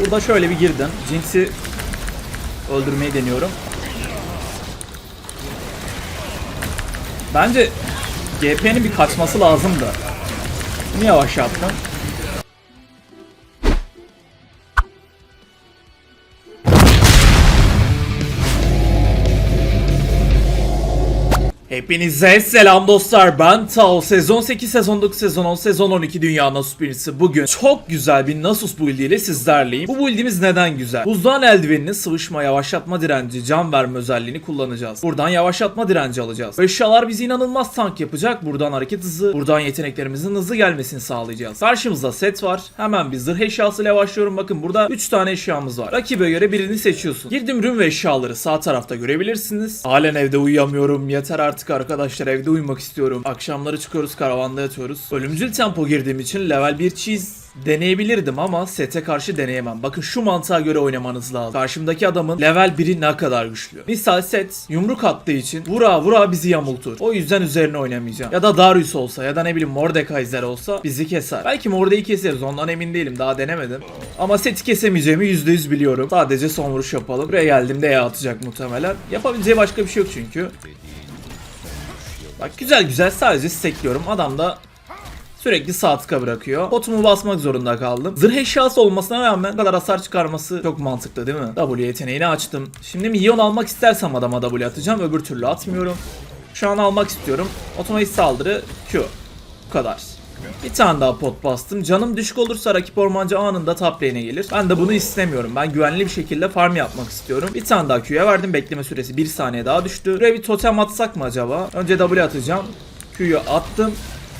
Burada şöyle bir girdim. Jinx'i öldürmeyi deniyorum. Bence GP'nin bir kaçması lazımdı. Bunu yavaşlattım. Hepinize selam dostlar. Ben Tao. Sezon 8 sezon 9 sezon 10 sezon 12 dünya Nasus birincisi. Bugün çok güzel bir Nasus build ile sizlerleyim. Bu buildimiz neden güzel? Buzdan eldiveninin sıvışma yavaşlatma direnci can verme özelliğini kullanacağız. Buradan yavaşlatma direnci alacağız. Eşyalar bizi inanılmaz tank yapacak. Buradan hareket hızı buradan yeteneklerimizin hızlı gelmesini sağlayacağız. Karşımızda set var. Hemen bir zırh eşyasıyla başlıyorum. Bakın burada 3 tane eşyamız var. Rakibe göre birini seçiyorsun. Girdim ürün ve eşyaları sağ tarafta görebilirsiniz. Halen evde uyuyamıyorum. Yeter artık arkadaşlar evde uyumak istiyorum. Akşamları çıkıyoruz karavanda yatıyoruz. Ölümcül tempo girdiğim için level 1 cheese deneyebilirdim ama sete karşı deneyemem. Bakın şu mantığa göre oynamanız lazım. Karşımdaki adamın level 1'i ne kadar güçlü. Misal set yumruk attığı için vura vura bizi yamultur. O yüzden üzerine oynamayacağım. Ya da Darius olsa ya da ne bileyim Mordekaiser olsa bizi keser. Belki Mordekaiser'i keseriz ondan emin değilim daha denemedim. Ama seti kesemeyeceğimi %100 biliyorum. Sadece son vuruş yapalım. Buraya geldiğimde E atacak muhtemelen. Yapabileceği başka bir şey yok çünkü. Bak güzel güzel sadece stekliyorum. Adam da sürekli sağ tıka bırakıyor. Potumu basmak zorunda kaldım. Zırh eşyası olmasına rağmen kadar hasar çıkarması çok mantıklı değil mi? W yeteneğini açtım. Şimdi milyon almak istersem adama W atacağım. Öbür türlü atmıyorum. Şu an almak istiyorum. Otomatik saldırı Q. Bu kadar. Bir tane daha pot bastım. Canım düşük olursa rakip ormancı anında top lane'e gelir. Ben de bunu istemiyorum. Ben güvenli bir şekilde farm yapmak istiyorum. Bir tane daha Q'ya verdim. Bekleme süresi 1 saniye daha düştü. Buraya bir totem atsak mı acaba? Önce W atacağım. Q'yu attım.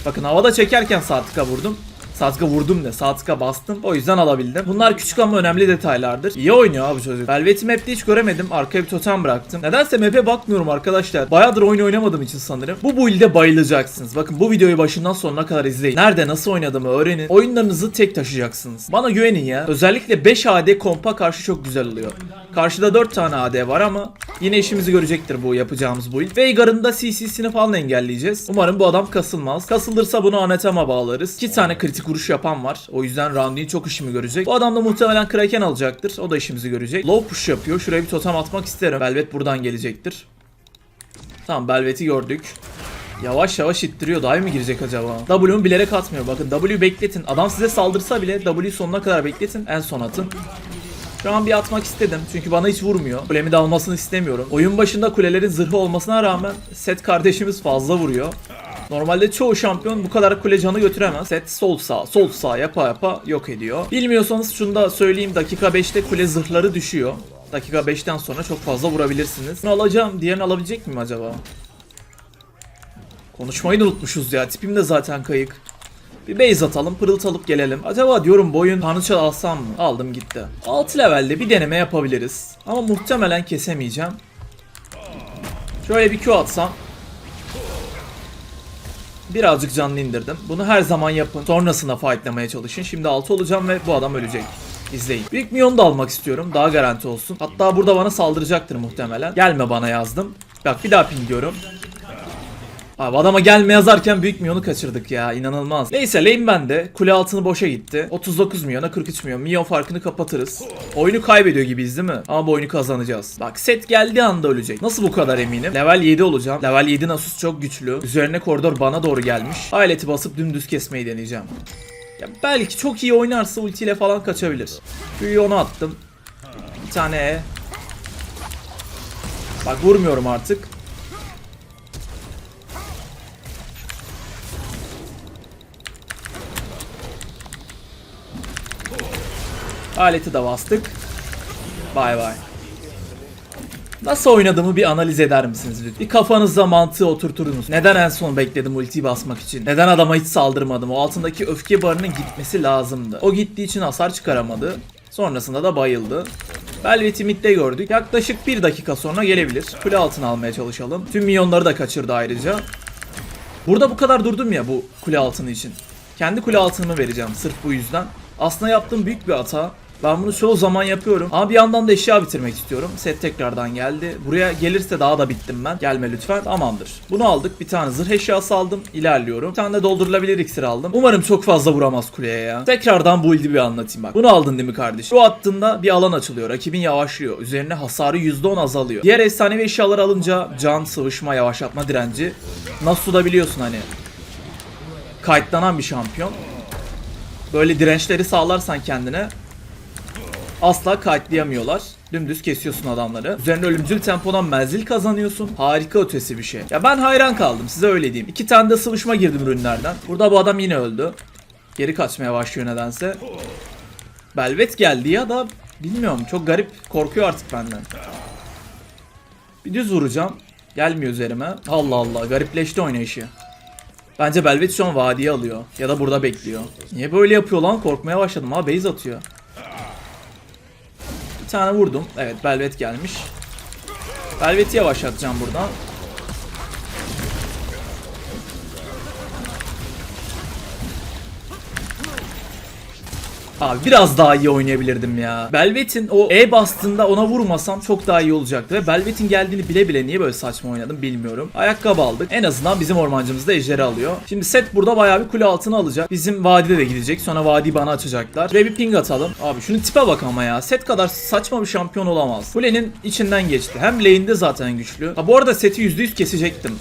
Bakın havada çekerken sağ tıka vurdum. Sağ tıka vurdum ne? Sağ tıka bastım. O yüzden alabildim. Bunlar küçük ama önemli detaylardır. İyi oynuyor abi çocuk. Velvet'i map'te hiç göremedim. Arkaya bir totem bıraktım. Nedense map'e bakmıyorum arkadaşlar. Bayağıdır oyun oynamadığım için sanırım. Bu build'e bayılacaksınız. Bakın bu videoyu başından sonuna kadar izleyin. Nerede nasıl oynadığımı öğrenin. Oyunlarınızı tek taşıyacaksınız. Bana güvenin ya. Özellikle 5 AD kompa karşı çok güzel oluyor. Karşıda 4 tane AD var ama yine işimizi görecektir bu yapacağımız build. Veigar'ın da CC'sini falan engelleyeceğiz. Umarım bu adam kasılmaz. Kasılırsa bunu Anatema bağlarız. 2 tane kritik vuruş yapan var. O yüzden Randuin çok işimi görecek. Bu adam da muhtemelen Kraken alacaktır. O da işimizi görecek. Low push yapıyor. Şuraya bir totem atmak isterim. Velvet buradan gelecektir. Tamam Velvet'i gördük. Yavaş yavaş ittiriyor. Daha mı girecek acaba? W'mu bilerek atmıyor. Bakın W bekletin. Adam size saldırsa bile W sonuna kadar bekletin. En son atın. Şu an bir atmak istedim çünkü bana hiç vurmuyor. Kulemi de almasını istemiyorum. Oyun başında kulelerin zırhı olmasına rağmen Set kardeşimiz fazla vuruyor. Normalde çoğu şampiyon bu kadar kule canı götüremez. Set sol sağ, sol sağ yapa yapa yok ediyor. Bilmiyorsanız şunu da söyleyeyim dakika 5'te kule zırhları düşüyor. Dakika 5'ten sonra çok fazla vurabilirsiniz. Bunu alacağım. Diğerini alabilecek miyim acaba? Konuşmayı da unutmuşuz ya. Tipim de zaten kayık. Bir base atalım, pırılt alıp gelelim. Acaba diyorum boyun tanrıça alsam mı? Aldım gitti. 6 levelde bir deneme yapabiliriz. Ama muhtemelen kesemeyeceğim. Şöyle bir Q atsam. Birazcık canlı indirdim. Bunu her zaman yapın. Sonrasında fightlamaya çalışın. Şimdi 6 olacağım ve bu adam ölecek. İzleyin. Büyük milyon da almak istiyorum. Daha garanti olsun. Hatta burada bana saldıracaktır muhtemelen. Gelme bana yazdım. Bak bir daha ping diyorum. Abi adama gelme yazarken büyük milyonu kaçırdık ya inanılmaz. Neyse lane bende. Kule altını boşa gitti. 39 milyona 43 milyon. Milyon farkını kapatırız. Oyunu kaybediyor gibiyiz değil mi? Ama bu oyunu kazanacağız. Bak set geldiği anda ölecek. Nasıl bu kadar eminim? Level 7 olacağım. Level 7 Nasus çok güçlü. Üzerine koridor bana doğru gelmiş. Aleti basıp dümdüz kesmeyi deneyeceğim. Ya belki çok iyi oynarsa ultiyle falan kaçabilir. Büyüyü onu attım. Bir tane E. Bak vurmuyorum artık. Aleti de bastık. Bay bay. Nasıl oynadığımı bir analiz eder misiniz lütfen? Bir kafanızda mantığı oturturunuz. Neden en son bekledim ultiyi basmak için? Neden adama hiç saldırmadım? O altındaki öfke barının gitmesi lazımdı. O gittiği için hasar çıkaramadı. Sonrasında da bayıldı. Velvet'i midde gördük. Yaklaşık bir dakika sonra gelebilir. Kule altına almaya çalışalım. Tüm milyonları da kaçırdı ayrıca. Burada bu kadar durdum ya bu kule altını için. Kendi kule altınımı vereceğim sırf bu yüzden. Aslında yaptığım büyük bir hata. Ben bunu çoğu zaman yapıyorum. Ama bir yandan da eşya bitirmek istiyorum. Set tekrardan geldi. Buraya gelirse daha da bittim ben. Gelme lütfen. Tamamdır. Bunu aldık. Bir tane zırh eşyası aldım. İlerliyorum. Bir tane de doldurulabilir iksir aldım. Umarım çok fazla vuramaz kuleye ya. Tekrardan bu build'i bir anlatayım bak. Bunu aldın değil mi kardeşim? Bu attığında bir alan açılıyor. Rakibin yavaşlıyor. Üzerine hasarı %10 azalıyor. Diğer efsanevi eşyaları alınca can, sıvışma, yavaşlatma direnci. Nasıl da biliyorsun hani. Kayıtlanan bir şampiyon. Böyle dirençleri sağlarsan kendine asla kayıtlayamıyorlar. Dümdüz kesiyorsun adamları. Üzerine ölümcül tempodan menzil kazanıyorsun. Harika ötesi bir şey. Ya ben hayran kaldım size öyle diyeyim. İki tane de sıvışma girdim ürünlerden. Burada bu adam yine öldü. Geri kaçmaya başlıyor nedense. Belvet geldi ya da bilmiyorum çok garip korkuyor artık benden. Bir düz vuracağım. Gelmiyor üzerime. Allah Allah garipleşti oynayışı. Bence Belvet şu an vadiye alıyor. Ya da burada bekliyor. Niye böyle yapıyor lan? Korkmaya başladım ha. Base atıyor. Tane vurdum. Evet Belvet gelmiş. Belvet'i yavaşlatacağım buradan. Abi biraz daha iyi oynayabilirdim ya. Belvet'in o E bastığında ona vurmasam çok daha iyi olacaktı. Ve Belvet'in geldiğini bile bile niye böyle saçma oynadım bilmiyorum. Ayakkabı aldık. En azından bizim ormancımız da ejderi alıyor. Şimdi set burada bayağı bir kule altına alacak. Bizim vadide de gidecek. Sonra vadi bana açacaklar. Ve bir ping atalım. Abi şunun tipe bak ama ya. Set kadar saçma bir şampiyon olamaz. Kulenin içinden geçti. Hem lane'de zaten güçlü. Ha bu arada seti %100 kesecektim.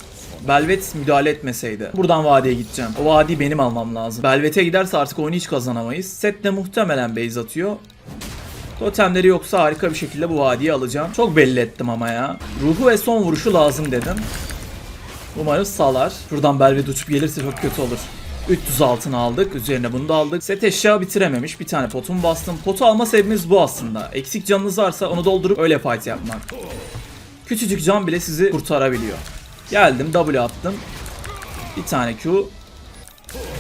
Belvet müdahale etmeseydi. Buradan vadiye gideceğim. O vadiyi benim almam lazım. Belvet'e giderse artık oyunu hiç kazanamayız. Set de muhtemelen base atıyor. Totemleri yoksa harika bir şekilde bu vadiyi alacağım. Çok belli ettim ama ya. Ruhu ve son vuruşu lazım dedim. Umarım salar. Şuradan Belvet uçup gelirse çok kötü olur. 300 altın aldık. Üzerine bunu da aldık. Set eşya bitirememiş. Bir tane potumu bastım. Potu alma sebebimiz bu aslında. Eksik canınız varsa onu doldurup öyle fight yapmak. Küçücük can bile sizi kurtarabiliyor. Geldim W attım. Bir tane Q.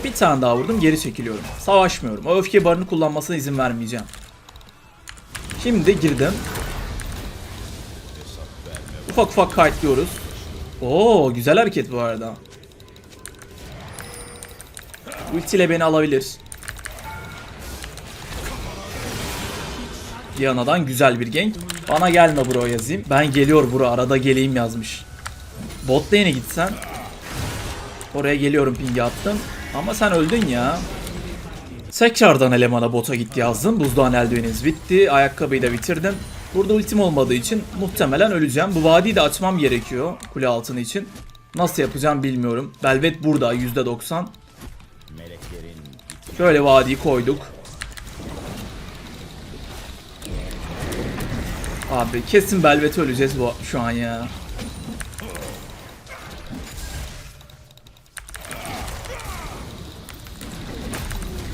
Bir tane daha vurdum geri çekiliyorum. Savaşmıyorum. O öfke barını kullanmasına izin vermeyeceğim. Şimdi girdim. Ufak ufak kayıtlıyoruz. Oo güzel hareket bu arada. Ulti ile beni alabilir. Diana'dan güzel bir gank. Bana gelme bro yazayım. Ben geliyor bro arada geleyim yazmış. Bot lane'e gitsen. Oraya geliyorum pingi attım. Ama sen öldün ya. Tekrardan elemana bota git yazdım. Buzdoğan eldiveniz bitti. Ayakkabıyı da bitirdim. Burada ultim olmadığı için muhtemelen öleceğim. Bu vadiyi de açmam gerekiyor kule altını için. Nasıl yapacağım bilmiyorum. Belvet burada %90. Şöyle vadiyi koyduk. Abi kesin Belvet öleceğiz bu şu an ya.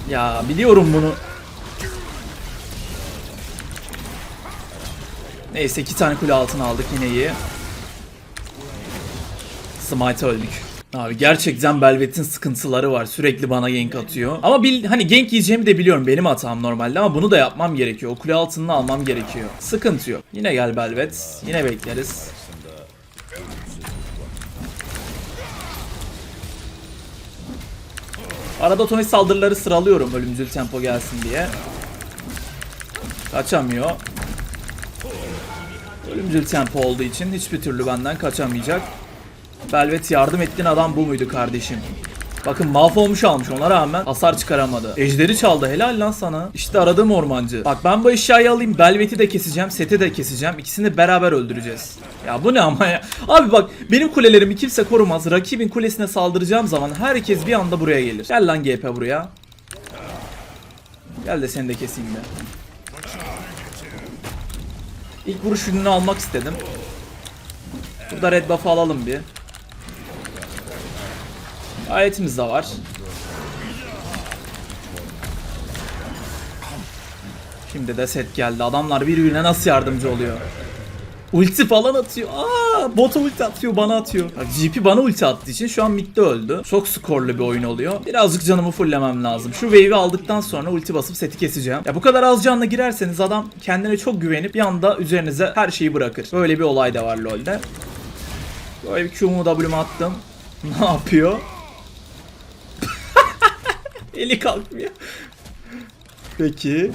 Ya biliyorum bunu. Neyse iki tane kule altına aldık yine iyi. Smite öldük. Abi gerçekten Belvet'in sıkıntıları var. Sürekli bana gank atıyor. Ama bil, hani gank yiyeceğimi de biliyorum. Benim hatam normalde ama bunu da yapmam gerekiyor. O kule altını almam gerekiyor. Sıkıntı yok. Yine gel Belvet. Yine bekleriz. Arada otomatik saldırıları sıralıyorum ölümcül tempo gelsin diye. Kaçamıyor. Ölümcül tempo olduğu için hiçbir türlü benden kaçamayacak. Belvet yardım ettiğin adam bu muydu kardeşim? Bakın mahvolmuş almış ona rağmen hasar çıkaramadı. Ejderi çaldı helal lan sana. İşte aradığım ormancı. Bak ben bu eşyayı alayım Belvet'i de keseceğim seti de keseceğim. İkisini beraber öldüreceğiz. Ya bu ne ama ya. Abi bak benim kulelerimi kimse korumaz. Rakibin kulesine saldıracağım zaman herkes bir anda buraya gelir. Gel lan GP buraya. Gel de seni de keseyim de. İlk vuruş almak istedim. Burada red buff alalım bir. Aletimiz de var. Şimdi de set geldi. Adamlar birbirine nasıl yardımcı oluyor? Ulti falan atıyor. Aa, bota ulti atıyor, bana atıyor. Bak, GP bana ulti attığı için şu an midde öldü. Çok skorlu bir oyun oluyor. Birazcık canımı fulllemem lazım. Şu wave'i aldıktan sonra ulti basıp seti keseceğim. Ya bu kadar az canla girerseniz adam kendine çok güvenip bir anda üzerinize her şeyi bırakır. Böyle bir olay da var LoL'de. Böyle bir Q'mu W'mu attım. Ne yapıyor? Eli kalkmıyor. Peki.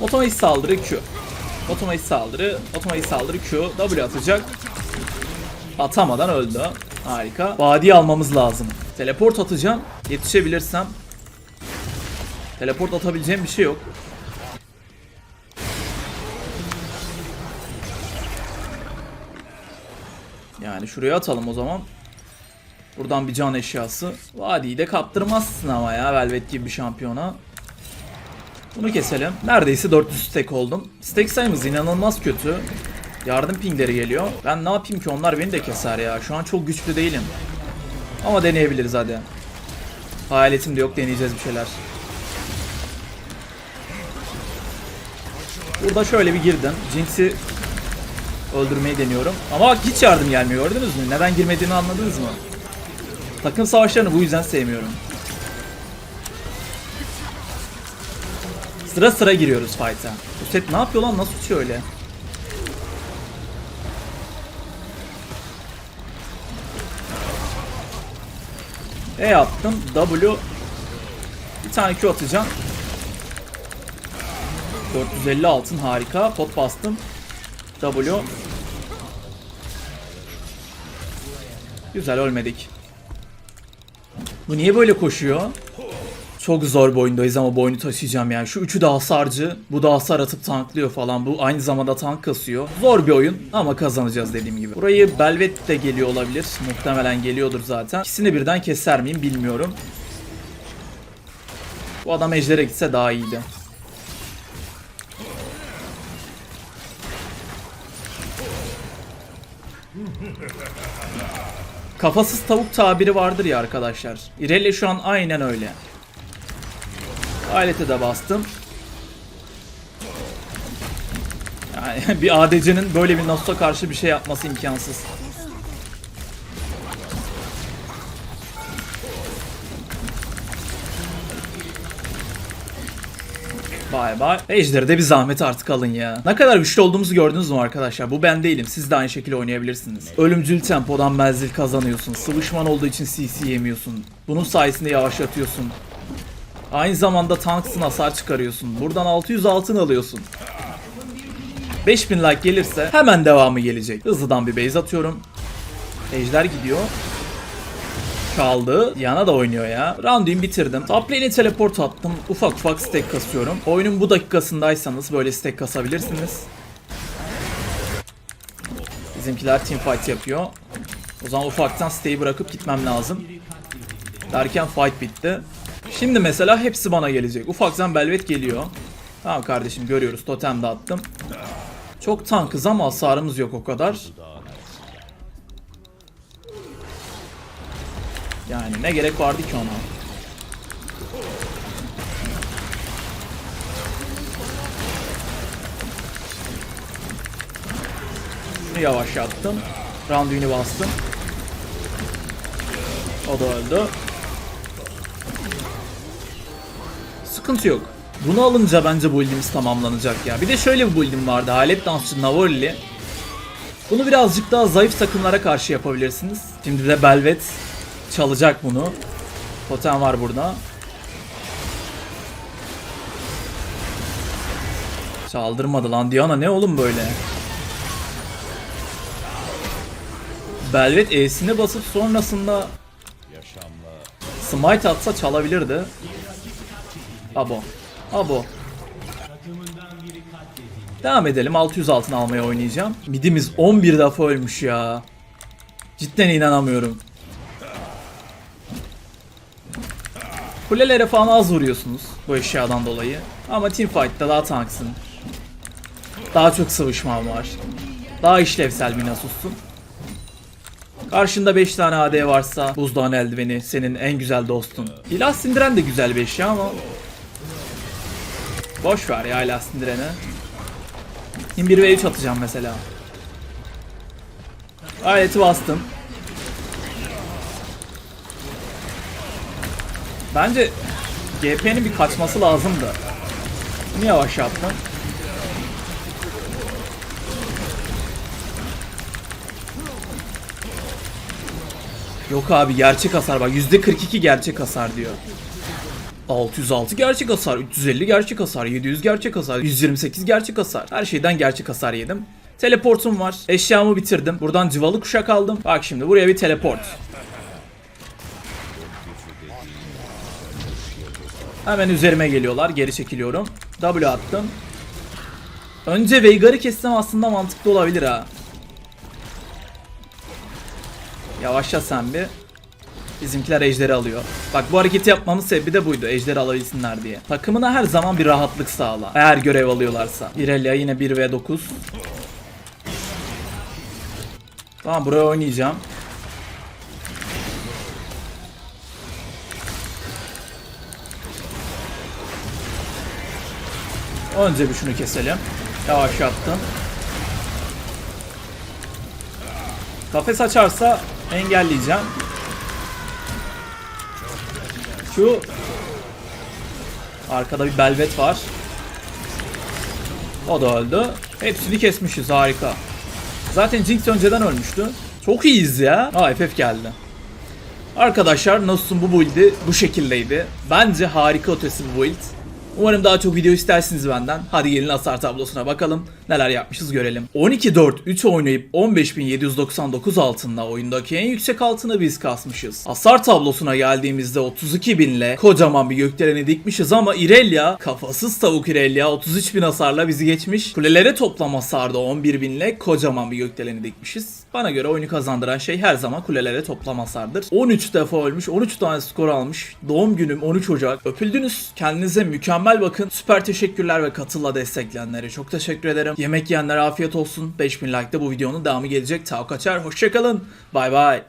Otomatik saldırı Q. Otomatik saldırı, otomatik saldırı Q. W atacak. Atamadan öldü. Harika. Vadiyi almamız lazım. Teleport atacağım. Yetişebilirsem. Teleport atabileceğim bir şey yok. Yani şuraya atalım o zaman. Buradan bir can eşyası. Vadiyi de kaptırmazsın ama ya Velvet gibi bir şampiyona. Bunu keselim. Neredeyse 400 stack oldum. Stack sayımız inanılmaz kötü. Yardım pingleri geliyor. Ben ne yapayım ki onlar beni de keser ya. Şu an çok güçlü değilim. Ama deneyebiliriz hadi. Hayaletim de yok deneyeceğiz bir şeyler. Burada şöyle bir girdim. Jinx'i öldürmeyi deniyorum. Ama bak hiç yardım gelmiyor gördünüz mü? Neden girmediğini anladınız mı? Takım savaşlarını bu yüzden sevmiyorum. Sıra sıra giriyoruz fight'a. Bu set ne yapıyor lan? Nasıl uçuyor öyle? E yaptım. W. Bir tane Q atacağım. 450 altın harika. Pot bastım. W. Güzel ölmedik. Bu niye böyle koşuyor? Çok zor bir oyundayız ama bu oyunu taşıyacağım yani. Şu üçü de hasarcı. Bu da hasar atıp tanklıyor falan. Bu aynı zamanda tank kasıyor. Zor bir oyun ama kazanacağız dediğim gibi. Burayı Belvet de geliyor olabilir. Muhtemelen geliyordur zaten. İkisini birden keser miyim bilmiyorum. Bu adam ejdere gitse daha iyiydi. Kafasız tavuk tabiri vardır ya arkadaşlar. İrelia şu an aynen öyle. Alete de bastım. Yani bir ADC'nin böyle bir Nasus'a karşı bir şey yapması imkansız. Bay bay. Ejder'e de bir zahmet artık alın ya. Ne kadar güçlü olduğumuzu gördünüz mü arkadaşlar? Bu ben değilim. Siz de aynı şekilde oynayabilirsiniz. Ölümcül tempodan menzil kazanıyorsun. Sıvışman olduğu için CC yemiyorsun. Bunun sayesinde yavaşlatıyorsun. Aynı zamanda tanksın hasar çıkarıyorsun. Buradan 600 altın alıyorsun. 5000 like gelirse hemen devamı gelecek. Hızlıdan bir base atıyorum. Ejder gidiyor. Kaldı. Yana da oynuyor ya. Round'u bitirdim. Top teleport attım. Ufak ufak stack kasıyorum. Oyunun bu dakikasındaysanız böyle stack kasabilirsiniz. Bizimkiler teamfight yapıyor. O zaman ufaktan stack'i bırakıp gitmem lazım. Derken fight bitti. Şimdi mesela hepsi bana gelecek. Ufaktan Belvet geliyor. Tamam kardeşim görüyoruz. Totem de attım. Çok tankız ama hasarımız yok o kadar. Yani ne gerek vardı ki ona? Şunu yavaşlattım. Randuin'i bastım. O da öldü. Sıkıntı yok. Bunu alınca bence bu build'imiz tamamlanacak ya. Bir de şöyle bir build'im vardı. Halep dansçı Navorli. Bunu birazcık daha zayıf takımlara karşı yapabilirsiniz. Şimdi de Belvet çalacak bunu. Totem var burada. Çaldırmadı lan Diana ne oğlum böyle? Belvet E'sini basıp sonrasında Smite atsa çalabilirdi. Abo. Abo. Devam edelim. 600 altın almaya oynayacağım. Midimiz 11 defa ölmüş ya. Cidden inanamıyorum. Kulelere falan az vuruyorsunuz bu eşyadan dolayı. Ama teamfight'ta daha tanksın. Daha çok sıvışman var. Daha işlevsel bir Nasus'sun. Karşında 5 tane AD varsa buzdağın eldiveni senin en güzel dostun. İlah sindiren de güzel bir eşya ama Boş ver ya ilah sindireni. Şimdi 1 ve 3 atacağım mesela. Aleti bastım. Bence GP'nin bir kaçması lazımdı. Bunu yavaş yaptım. Yok abi gerçek hasar bak %42 gerçek hasar diyor. 606 gerçek hasar, 350 gerçek hasar, 700 gerçek hasar, 128 gerçek hasar. Her şeyden gerçek hasar yedim. Teleportum var. Eşyamı bitirdim. Buradan cıvalı kuşak aldım. Bak şimdi buraya bir teleport. Hemen üzerime geliyorlar. Geri çekiliyorum. W attım. Önce Veigar'ı kessem aslında mantıklı olabilir ha. Yavaşla sen bir. Bizimkiler ejderi alıyor. Bak bu hareketi yapmamın sebebi de buydu. Ejderi alabilsinler diye. Takımına her zaman bir rahatlık sağla. Eğer görev alıyorlarsa. Irelia yine 1 v 9. Tamam buraya oynayacağım. Önce bir şunu keselim. Yavaşlattım. Kafes açarsa engelleyeceğim. Şu arkada bir belvet var. O da öldü. Hepsini kesmişiz harika. Zaten Jinx önceden ölmüştü. Çok iyiyiz ya. Aa FF geldi. Arkadaşlar Nasus'un bu build'i bu şekildeydi. Bence harika ötesi bir build. Umarım daha çok video istersiniz benden. Hadi gelin hasar tablosuna bakalım. Neler yapmışız görelim. 12-4-3 oynayıp 15.799 altınla oyundaki en yüksek altını biz kasmışız. Hasar tablosuna geldiğimizde 32 binle kocaman bir gökdeleni dikmişiz ama Irelia, kafasız tavuk Irelia 33 bin hasarla bizi geçmiş. Kulelere toplam hasarda 11 binle kocaman bir gökdeleni dikmişiz. Bana göre oyunu kazandıran şey her zaman kulelere toplam hasardır. 13 defa ölmüş, 13 tane skor almış. Doğum günüm 13 Ocak. Öpüldünüz. Kendinize mükemmel bakın. Süper teşekkürler ve katılla destekleyenlere çok teşekkür ederim. Yemek yiyenlere afiyet olsun. 5000 like'da bu videonun devamı gelecek. Tao kaçar. Hoşçakalın. Bay bay.